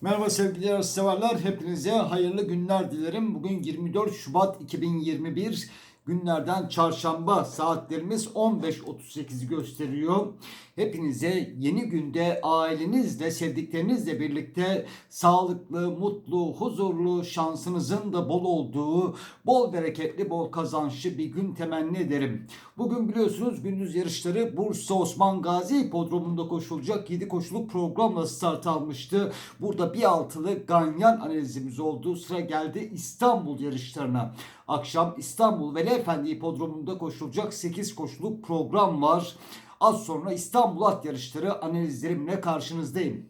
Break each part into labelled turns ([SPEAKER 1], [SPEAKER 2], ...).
[SPEAKER 1] Merhaba sevgili yarışseverler. Hepinize hayırlı günler dilerim. Bugün 24 Şubat 2021 günlerden çarşamba saatlerimiz 15.38'i gösteriyor. Hepinize yeni günde ailenizle, sevdiklerinizle birlikte sağlıklı, mutlu, huzurlu, şansınızın da bol olduğu, bol bereketli, bol kazançlı bir gün temenni ederim. Bugün biliyorsunuz gündüz yarışları Bursa Osman Gazi Hipodromu'nda koşulacak 7 koşuluk programla start almıştı. Burada bir altılı ganyan analizimiz oldu. Sıra geldi İstanbul yarışlarına. Akşam İstanbul Veli Efendi Hipodromu'nda koşulacak 8 koşuluk program var. Az sonra İstanbul at yarışları analizlerimle karşınızdayım.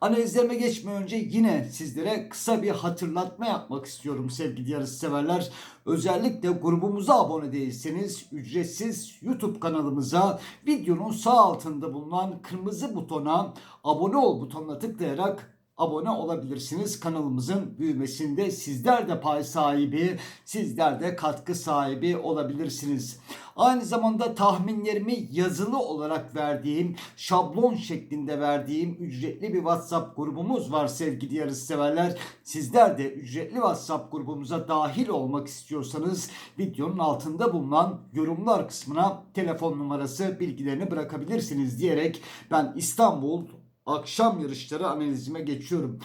[SPEAKER 1] Analizlerime geçmeden önce yine sizlere kısa bir hatırlatma yapmak istiyorum sevgili yarış severler. Özellikle grubumuza abone değilseniz ücretsiz YouTube kanalımıza videonun sağ altında bulunan kırmızı butona abone ol butonuna tıklayarak abone olabilirsiniz. Kanalımızın büyümesinde sizler de pay sahibi, sizler de katkı sahibi olabilirsiniz. Aynı zamanda tahminlerimi yazılı olarak verdiğim, şablon şeklinde verdiğim ücretli bir WhatsApp grubumuz var sevgili yarışseverler. Sizler de ücretli WhatsApp grubumuza dahil olmak istiyorsanız videonun altında bulunan yorumlar kısmına telefon numarası bilgilerini bırakabilirsiniz diyerek ben İstanbul akşam yarışları analizime geçiyorum.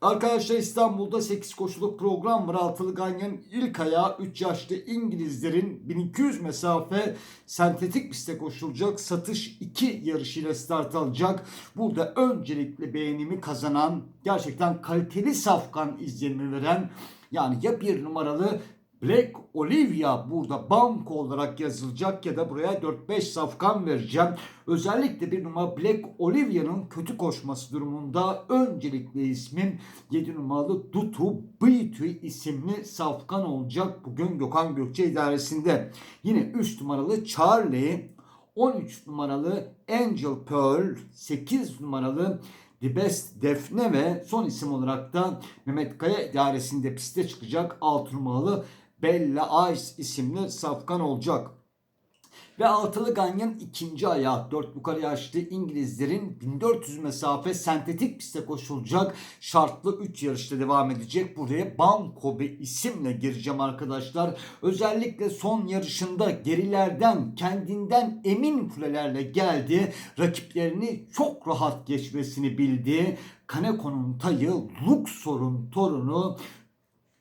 [SPEAKER 1] Arkadaşlar İstanbul'da 8 koşuluk program var. Altılı Ganyan'ın ilk ayağı 3 yaşlı İngilizlerin 1200 mesafe sentetik pistte koşulacak. Satış 2 yarışıyla start alacak. Burada öncelikle beğenimi kazanan gerçekten kaliteli safkan izlenimi veren yani ya bir numaralı Black Olivia burada banko olarak yazılacak ya da buraya 4-5 safkan vereceğim. Özellikle bir numara Black Olivia'nın kötü koşması durumunda öncelikle ismim 7 numaralı Dutu Bitu isimli safkan olacak bugün Gökhan Gökçe idaresinde. Yine 3 numaralı Charlie 13 numaralı Angel Pearl, 8 numaralı The Best Defne ve son isim olarak da Mehmet Kaya idaresinde piste çıkacak 6 numaralı Bella Ice isimli safkan olacak. Ve altılı ganyan ikinci ayağı 4 yukarı yaşlı İngilizlerin 1400 mesafe sentetik piste koşulacak şartlı 3 yarışta devam edecek. Buraya Banko bir isimle gireceğim arkadaşlar. Özellikle son yarışında gerilerden kendinden emin kulelerle geldi. Rakiplerini çok rahat geçmesini bildi. Kaneko'nun tayı Luxor'un torunu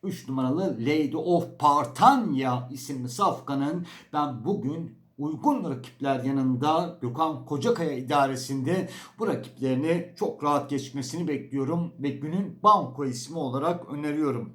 [SPEAKER 1] 3 numaralı Lady of Partanya isimli safkanın ben bugün uygun rakipler yanında Gökhan Kocakaya idaresinde bu rakiplerini çok rahat geçmesini bekliyorum ve günün banko ismi olarak öneriyorum.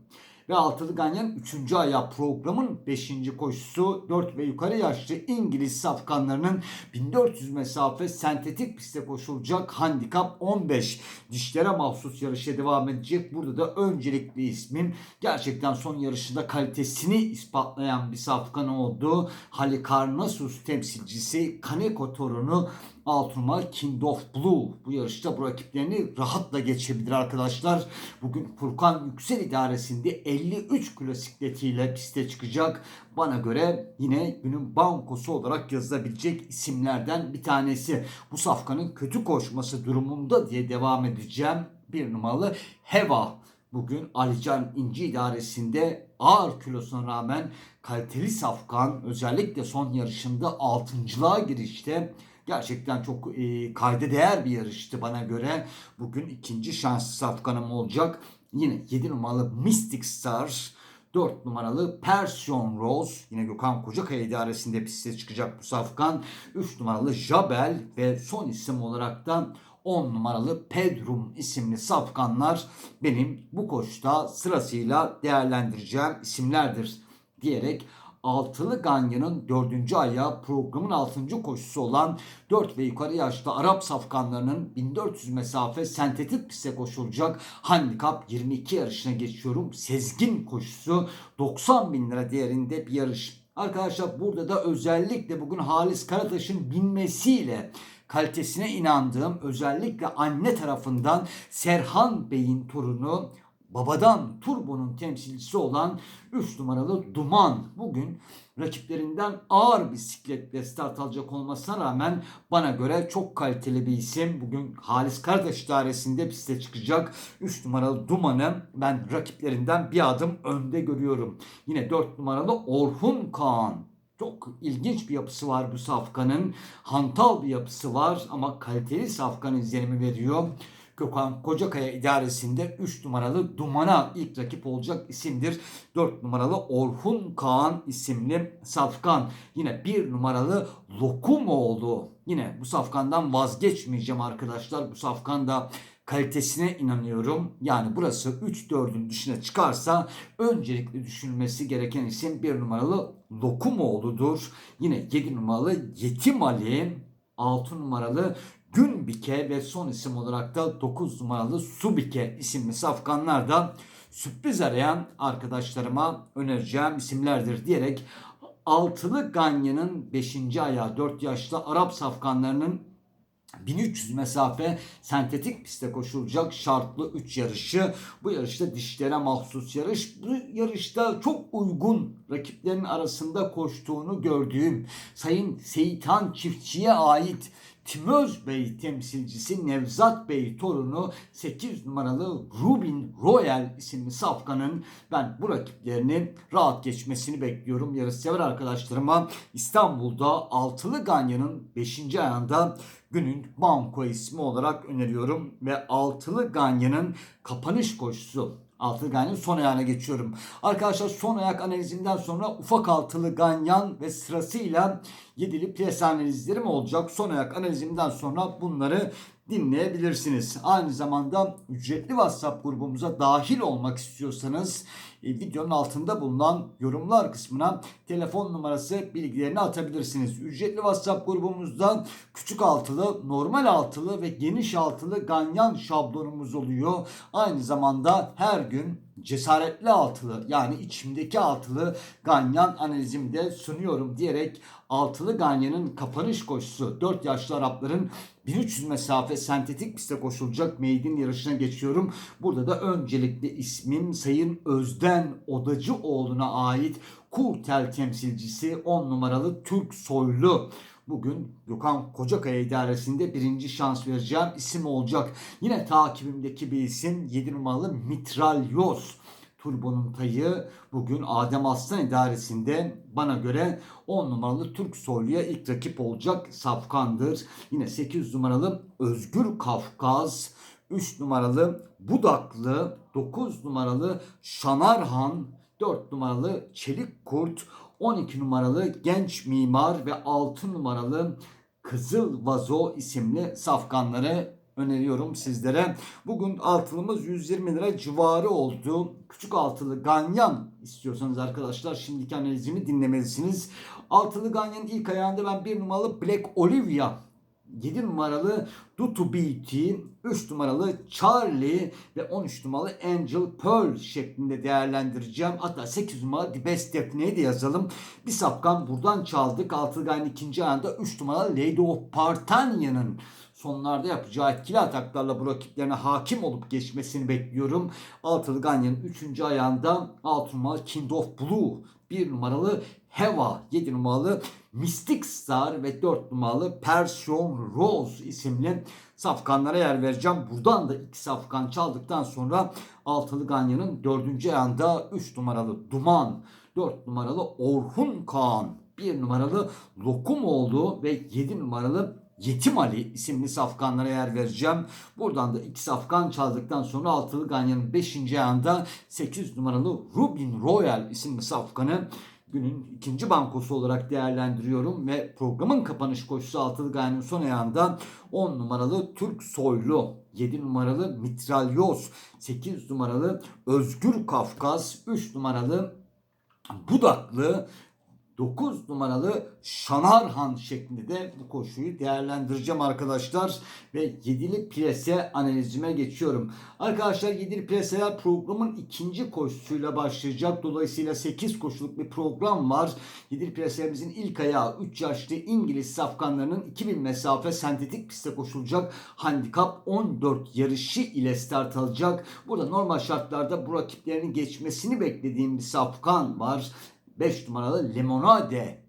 [SPEAKER 1] Ve altılı ganyan 3. ayağı programın 5. koşusu 4 ve yukarı yaşlı İngiliz safkanlarının 1400 mesafe sentetik pistte koşulacak handikap 15. Dişlere mahsus yarışa devam edecek. Burada da öncelikli ismim gerçekten son yarışında kalitesini ispatlayan bir safkan oldu. Halikarnassus temsilcisi Kaneko torunu Altınma King of Blue bu yarışta bu rakiplerini rahatla geçebilir arkadaşlar. Bugün Furkan Yüksel idaresinde 53 klasikletiyle piste çıkacak. Bana göre yine günün bankosu olarak yazılabilecek isimlerden bir tanesi. Bu safkanın kötü koşması durumunda diye devam edeceğim. Bir numaralı Heva. Bugün Alican İnci idaresinde ağır kilosuna rağmen kaliteli safkan özellikle son yarışında altıncılığa girişte Gerçekten çok e, kayda değer bir yarıştı bana göre. Bugün ikinci şanslı safkanım olacak. Yine 7 numaralı Mystic Star. 4 numaralı Persian Rose yine Gökhan Kocakaya idaresinde piste çıkacak bu safkan. 3 numaralı Jabel ve son isim olarak da 10 numaralı Pedrum isimli safkanlar benim bu koşta sırasıyla değerlendireceğim isimlerdir diyerek Altılı Ganyan'ın dördüncü ayağı programın altıncı koşusu olan 4 ve yukarı yaşlı Arap safkanlarının 1400 mesafe sentetik piste koşulacak handikap 22 yarışına geçiyorum. Sezgin koşusu 90 bin lira değerinde bir yarış. Arkadaşlar burada da özellikle bugün Halis Karataş'ın binmesiyle kalitesine inandığım özellikle anne tarafından Serhan Bey'in torunu babadan Turbo'nun temsilcisi olan 3 numaralı Duman bugün rakiplerinden ağır bisikletle start alacak olmasına rağmen bana göre çok kaliteli bir isim. Bugün Halis Kardeş dairesinde piste çıkacak 3 numaralı Duman'ı ben rakiplerinden bir adım önde görüyorum. Yine 4 numaralı Orhun Kaan çok ilginç bir yapısı var bu safkanın. Hantal bir yapısı var ama kaliteli safkan izlenimi veriyor. Gökhan Kocakaya idaresinde 3 numaralı Duman'a ilk rakip olacak isimdir. 4 numaralı Orhun Kaan isimli safkan. Yine 1 numaralı Lokumoğlu. Yine bu safkandan vazgeçmeyeceğim arkadaşlar. Bu safkan da kalitesine inanıyorum. Yani burası 3-4'ün dışına çıkarsa öncelikle düşünülmesi gereken isim 1 numaralı Lokumoğlu'dur. Yine 7 numaralı Yetim Ali, 6 numaralı Günbike ve son isim olarak da 9 numaralı Subike isimli safkanlar da sürpriz arayan arkadaşlarıma önereceğim isimlerdir diyerek altılı Ganya'nın 5. ayağı 4 yaşlı Arap safkanlarının 1300 mesafe sentetik pistte koşulacak şartlı 3 yarışı. Bu yarışta dişlere mahsus yarış. Bu yarışta çok uygun rakiplerin arasında koştuğunu gördüğüm Sayın Seyitan Çiftçi'ye ait Timöz Bey temsilcisi Nevzat Bey torunu 8 numaralı Rubin Royal isimli safkanın ben bu rakiplerini rahat geçmesini bekliyorum. Yarış sever arkadaşlarıma İstanbul'da Altılı Ganyan'ın 5. ayağında günün banko ismi olarak öneriyorum ve Altılı Ganyan'ın kapanış koşusu Altılı ganyan son ayağına geçiyorum. Arkadaşlar son ayak analizinden sonra ufak altılı ganyan ve sırasıyla yedili piyasa analizlerim olacak. Son ayak analizimden sonra bunları dinleyebilirsiniz. Aynı zamanda ücretli WhatsApp grubumuza dahil olmak istiyorsanız e, videonun altında bulunan yorumlar kısmına telefon numarası bilgilerini atabilirsiniz. Ücretli WhatsApp grubumuzda küçük altılı, normal altılı ve geniş altılı ganyan şablonumuz oluyor. Aynı zamanda her gün cesaretli altılı yani içimdeki altılı ganyan analizimi de sunuyorum diyerek altılı ganyanın kapanış koşusu 4 yaşlı Arapların 1300 mesafe sentetik piste koşulacak meydin yarışına geçiyorum. Burada da öncelikle ismim Sayın Özden Odacıoğlu'na ait Kurtel temsilcisi 10 numaralı Türk Soylu. Bugün Gökhan Kocakaya idaresinde birinci şans vereceğim isim olacak. Yine takibimdeki bir isim 7 numaralı Mitralyoz. Turbo'nun tayı bugün Adem Aslan idaresinde bana göre 10 numaralı Türk Soylu'ya ilk rakip olacak Safkan'dır. Yine 8 numaralı Özgür Kafkaz, 3 numaralı Budaklı, 9 numaralı Şanarhan, 4 numaralı Çelik Kurt, 12 numaralı Genç Mimar ve 6 numaralı Kızıl Vazo isimli safkanları öneriyorum sizlere. Bugün altılımız 120 lira civarı oldu. Küçük altılı ganyan istiyorsanız arkadaşlar şimdiki analizimi dinlemelisiniz. Altılı ganyanın ilk ayağında ben bir numaralı Black Olivia 7 numaralı Dutu BT, 3 numaralı Charlie ve 13 numaralı Angel Pearl şeklinde değerlendireceğim. Hatta 8 numaralı The Best Daphne'yi de yazalım. Bir sapkan buradan çaldık. Altılı ikinci ayında 3 numaralı Lady of Partania'nın sonlarda yapacağı etkili ataklarla bu rakiplerine hakim olup geçmesini bekliyorum. Altılı Ganyan'ın 3. ayağında 6 numaralı Kind of Blue, 1 numaralı Heva, 7 numaralı Mystic Star ve 4 numaralı Persian Rose isimli safkanlara yer vereceğim. Buradan da iki safkan çaldıktan sonra Altılı Ganyan'ın 4. ayağında 3 numaralı Duman, 4 numaralı Orhun Kaan, 1 numaralı Lokumoğlu ve 7 numaralı Yetim Ali isimli safkanlara yer vereceğim. Buradan da iki safkan çaldıktan sonra altılı ganyanın 5. ayağında 8 numaralı Rubin Royal isimli safkanı günün ikinci bankosu olarak değerlendiriyorum ve programın kapanış koşusu altılı ganyanın son ayağında 10 numaralı Türk Soylu, 7 numaralı Mitralyoz, 8 numaralı Özgür Kafkas, 3 numaralı Budaklı 9 numaralı Şanarhan şeklinde de bu koşuyu değerlendireceğim arkadaşlar. Ve 7'li plase analizime geçiyorum. Arkadaşlar 7'li plaseler programın ikinci koşusuyla başlayacak. Dolayısıyla 8 koşuluk bir program var. 7'li plaselerimizin ilk ayağı 3 yaşlı İngiliz safkanlarının 2000 mesafe sentetik pistte koşulacak. Handikap 14 yarışı ile start alacak. Burada normal şartlarda bu rakiplerini geçmesini beklediğim bir safkan var. 5 numaralı Lemonade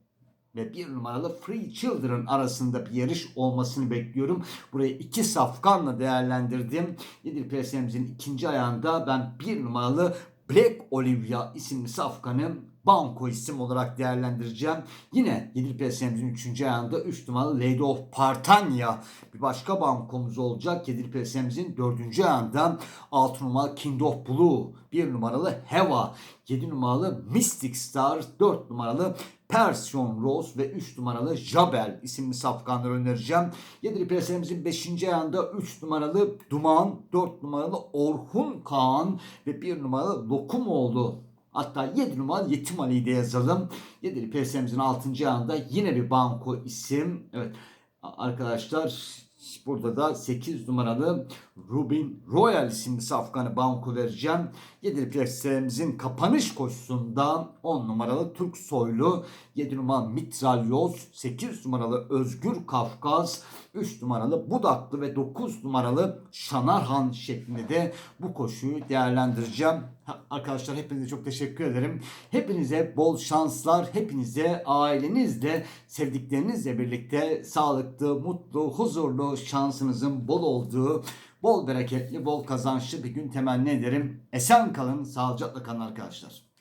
[SPEAKER 1] ve 1 numaralı Free Children arasında bir yarış olmasını bekliyorum. Burayı iki safkanla değerlendirdim. 7 PSM'imizin ikinci ayağında ben 1 numaralı Black Olivia isimli safkanı banko isim olarak değerlendireceğim. Yine 7 PSM'imizin 3. ayağında 3 numaralı Lady of Partanya bir başka bankomuz olacak. 7 PSM'imizin 4. ayağında 6 numaralı King of Blue, 1 numaralı Heva, 7 numaralı Mystic Star, 4 numaralı Persian Rose ve 3 numaralı Jabel isimli safkanları önereceğim. 7 PSM'imizin 5. ayağında 3 numaralı Duman, 4 numaralı Orhun Kaan ve 1 numaralı Lokumoğlu Hatta 7 numaralı Yetim Ali'yi de yazalım. 7'li PSM'imizin 6. ayağında yine bir banko isim. Evet arkadaşlar burada da 8 numaralı Rubin Royal isimli safkanı banko vereceğim. 7'li PSM'imizin kapanış koşusunda 10 numaralı Türk Soylu, 7 numaralı Mitralyoz, 8 numaralı Özgür Kafkas, 3 numaralı Budaklı ve 9 numaralı Şanarhan şeklinde de bu koşuyu değerlendireceğim. Arkadaşlar hepinize çok teşekkür ederim. Hepinize bol şanslar. Hepinize ailenizle, sevdiklerinizle birlikte sağlıklı, mutlu, huzurlu, şansınızın bol olduğu, bol bereketli, bol kazançlı bir gün temenni ederim. Esen kalın, sağlıcakla kalın arkadaşlar.